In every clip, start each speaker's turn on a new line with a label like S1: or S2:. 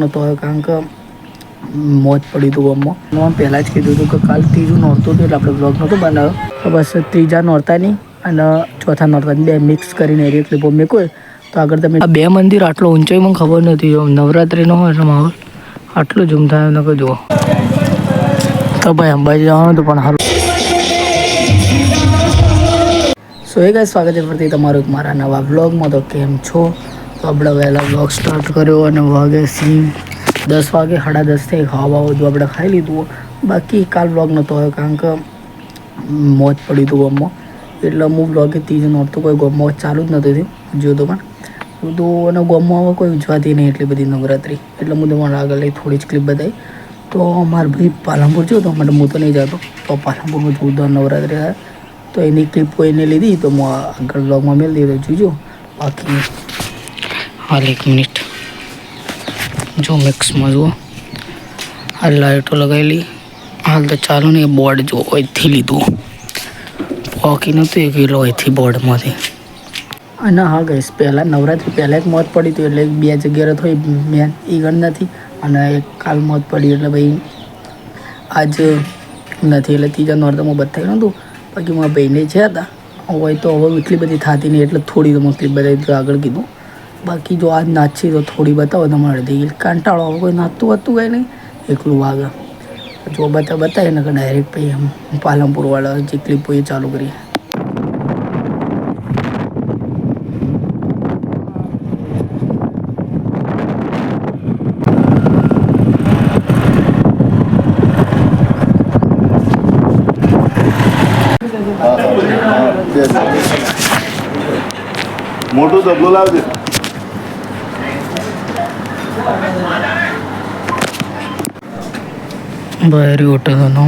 S1: નહોતો આવ્યો કારણ કે મોજ પડી હતું ગમમાં. મેં પહેલાં જ કીધું હતું કે કાલ ત્રીજું નોરતું હતું એટલે આપણે બ્લોગ નહોતો બનાવ્યો. તો બસ ત્રીજા નહીં અને ચોથા નોરતાની બે મિક્સ કરીને એરી ક્લિપો મેં તો આગળ તમે આ બે મંદિર આટલો ઊંચાઈ મને ખબર નથી જો નવરાત્રિનો હોય એટલે માહોલ આટલું ઝૂમ થાય ને જુઓ. તો ભાઈ અંબાજી જવાનું હતું પણ હાલ સો એ ગાઈસ સ્વાગત છે ફરતી તમારું મારા નવા વ્લોગમાં તો કેમ છો? આપણે વહેલા વ્લોગ સ્ટાર્ટ કર્યો અને વાગે સી દસ વાગે, સાડા દસથી ખાવા ખાવા બધું આપણે ખાઈ લીધું બાકી કાલ વ્લોગ નહોતો આવ્યો કારણ કે મોજ પડી હતું ગમમાં. એટલે અમુક વ્લોગે ત્રીજું નહોતું કોઈ ગમમાં ચાલુ જ નહોતું થયું. જોયું તો પણ. બધું અને ગમમાં હવે કોઈ ઉજવાતી નહીં એટલી બધી નવરાત્રિ. એટલે હું તમારા આગળ લઈ થોડી જ ક્લિપ બતાવી. તો મારા ભાઈ પાલનપુર જો તો માટે હું તો નહીં જતો. તો પાલનપુરમાં જોરદાર નવરાત્રી થાય. તો એની ક્લિપ કોઈને લીધી તો હું આગળ બ્લોગમાં મેળ દીધો. જોજો. બાકી હાલ એક મિનિટ. જો મિક્સમાં જુઓ. હાલ લાઇટો લગાવેલી હાલ તો ચાલો ને એ બોર્ડ જો અહીંથી લીધું. પોકી નહોતું એ કિલો અહીંથી બોર્ડમાંથી. અને હા ગઈશ પહેલાં નવરાત્રિ પહેલાં એક મોત પડી હતી એટલે બે જગ્યાએ થઈ મેન એ ગણ નથી. અને એક કાલ મોત પડી એટલે ભાઈ આજ નથી, એટલે ત્રીજા નોરતામાં બતાવી નહોતું બાકી મારા ભાઈને છે હતા. હોય તો હવે એટલી બધી થતી નહીં, એટલે થોડી તો મોકલી બધા આગળ કીધું. બાકી જો આજ નાચી તો થોડી બતાવો, તમારે દઈ કંટાળો આવે કોઈ નાચતું હતું કંઈ નહીં? એકલું વાગે. જો બતા બતાવીએ ને કે ડાયરેક્ટ પછી એમ પાલનપુરવાળા જે ક્લિપો એ ચાલુ કરીએ.
S2: મોટું તબલું લાવજે.
S1: બહેરી હોટલનો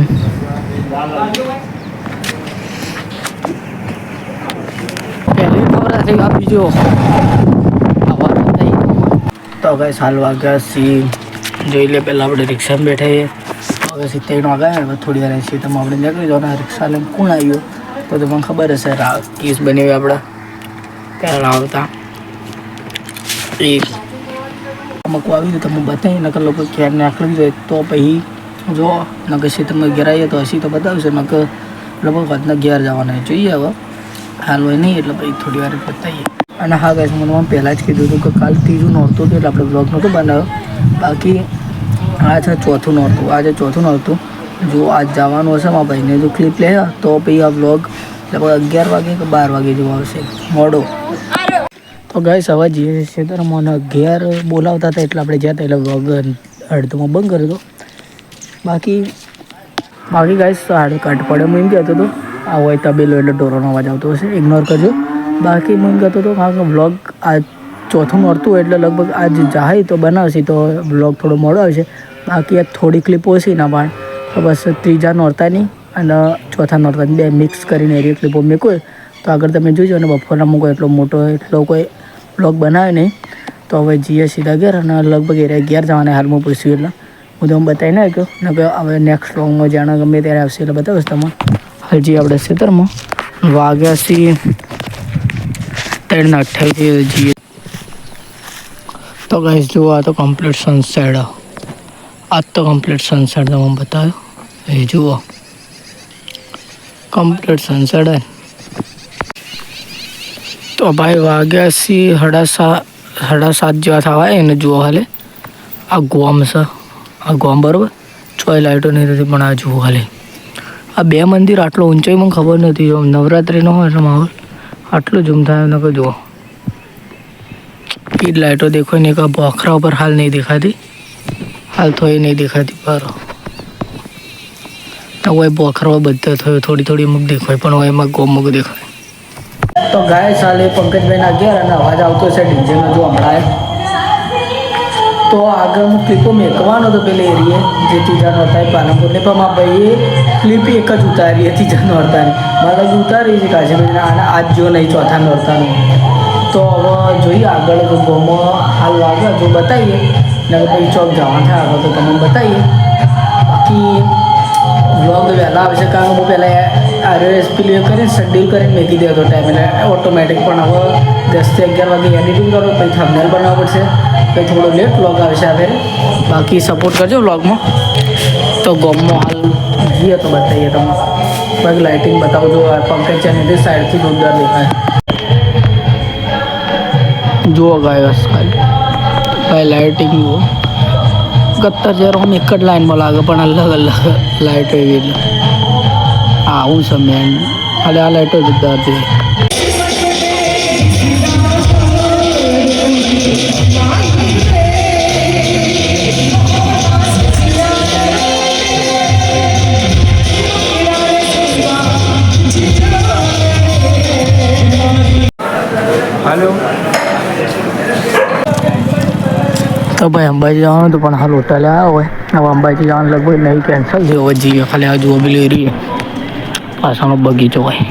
S1: પહેલી નવરાત્રી આપી જો આવા તો ગઈ સાલ વાગ્યા સી. જોઈ લે પહેલાં આપણે રિક્ષામાં બેઠા છીએ. હવે સિત્તેર વાગ્યા હવે થોડી વાર સીતામાં આપણે નીકળી જવાના. રિક્ષા લઈને કોણ આવ્યું? તો તમને ખબર હશે રા કેસ બની આપણા. પહેલાં આવતા? એ મકવા આવી તો તમે બતાવી નકર લોકો ક્યારે નાખવી જોઈએ તો પછી જો, નકર ક્ષેત્રમાં ઘેર આવીએ તો હસી તો બતાવશે, નકર લગભગ વાતના ઘેર જવાના જોઈએ હવે. હાલ હોય નહીં, એટલે પછી થોડી વાર બતાવીએ. અને હા ગાઈસ મને પહેલાં જ કીધું હતું કે કાલ ત્રીજું નોરતું હતું એટલે આપણે બ્લોગ નહોતું બનાવ્યો. બાકી આ છે ચોથું નોરતું. આજે ચોથું નોરતું, જો આજ જવાનું હશે મારા ભાઈને જો ક્લિપ લે તો પછી આ બ્લોગ લગભગ અગિયાર વાગે કે બાર વાગે જેવો આવશે. મોડો. તો ગાઈસ હવે જઈએ છીએ તો મને અગિયાર બોલાવતા હતા એટલે આપણે જ્યાં એટલે વ્લોગ અડધોમાં બંધ કર્યો હતો બાકી બાકી ગાઈસ સારું કટ પડે. હું એમ કહેતો હતો, આ હોય તબેલો એટલે ઢોરોનો અવાજ આવતો હશે. ઇગ્નોર કરજો. બાકી હું એમ કહેતો હતો કારણ કે વ્લોગ આ ચોથું નોરતું એટલે લગભગ આજ જાય તો બનાવશે, તો વ્લોગ થોડો મોડો આવશે. બાકી આ થોડી ક્લિપો ઓછી ના પણ તો બસ ત્રીજા નોરતાની અને ચોથા નોરતાની બે મિક્સ કરીને એવી ક્લિપો મેં તો આગળ તમે જોજો અને બપોરના મૂકો. એટલો મોટો, એટલો કોઈ બ્લોગ બનાવે નહીં. તો હવે જઈએ સીધા ઘેર અને લગભગ એ ઘેર જવાના હાલમાં પૂછ્યું એટલે. હું તમને બતાવી ના ને કે હવે નેક્સ્ટ વ્લોગમાં જાણે ગમે ત્યારે આવશે એટલે બતાવીશ તમને. હજી આપણે ખેતરમાં વાગ્યા છીએ. ત્રણ અઠ્યાવીસ જઈએ તો ગાઈસ જુઓ આ તો કમ્પ્લીટ સનસેટ આજ તો કમ્પ્લીટ સનસેટ તમે બતાવ્યો. એ જુઓ. કમ્પ્લીટ સનસેટ હે તો ભાઈ વાગ્યા સી સાડા સાત જેવા થવા એને જુઓ હાલે. આ ગોમ છે. આ ગોમ બરાબર? ચોય લાઇટો નહીં થતી પણ આ જુઓ ખાલી. આ બે મંદિર આટલો ઊંચાઈ મને ખબર નથી જો નવરાત્રિનો હોય એટલે માહોલ, આટલો જૂમ થાય ને કે જુઓ. જ લાઇટો દેખાય ને એક બોખરા ઉપર હાલ નહીં દેખાતી. હાલ તો એ નહીં દેખાતી બરો હોય બોખરા બધા થયો થોડી થોડી અમુક દેખાય, પણ હોય એમાં ગોમુક દેખાય. તો ગાય સાલે પંકજભાઈના ઘેર અને અવાજ આવતો છે, ડીજેનો જો હમણાં. તો આગળ હું ક્લિપો મેકવાનો હતો પેલે એરીએ, જે ત્રીજા નોરતા પાલનપુરને પણ મારા ભાઈએ ક્લિપ એક જ ઉતારી હતી ત્રીજા નોરતાની મારે હજુ ઉતારી છે કાશીભાઈને અને આજ જો નહીં ચોથા નોરતાનું તો હવે જોઈએ આગળ તો ગોમાં હાલ વાગે જો બતાવીએ ને પછી ચોક જવાનું થાય આગળ તો તમને બતાવીએ બાકી વ્લોગ વહેલા આવશે, કારણ કે હું પહેલાં આરએસ પેલું કરીને શેડ્યુલ કરીને મેકી દેતો ટાઈમ એટલે ઓટોમેટિક પણ હવે દસથી અગિયાર વાગે એડિટિંગ કરો, પછી થંબનેલ બનાવવું પડશે. કંઈ થોડો લેટ વ્લોગ આવશે હવે બાકી સપોર્ટ કરજો વ્લોગમાં તો ગોમમાં હાલ. જઈએ તો બતાવીએ તમે બાકી લાઇટિંગ બતાવજો. પંકજ ચાની સાઈડથી જોરદાર દેખાય. જુઓ ગાયસ ખાલી. ભાઈ લાઇટિંગ જુઓ. ગત્તર જ્યારે આમ એક જ લાઇનમાં લાગે, પણ અલગ અલગ લાઇટો એવી એટલે. હા હું સમય ખાલી આ લાઇટો જુદા હતી તો ભાઈ અંબાજી જવાનું હતું, પણ હાલ હોટલ આવ્યા હોય. હવે અંબાજી જવાનું લગભગ નહીં કેન્સલ થયું હોય જઈએ ખાલી આ જુઓ લઈ રહી પાછળનો બગીચો હોય.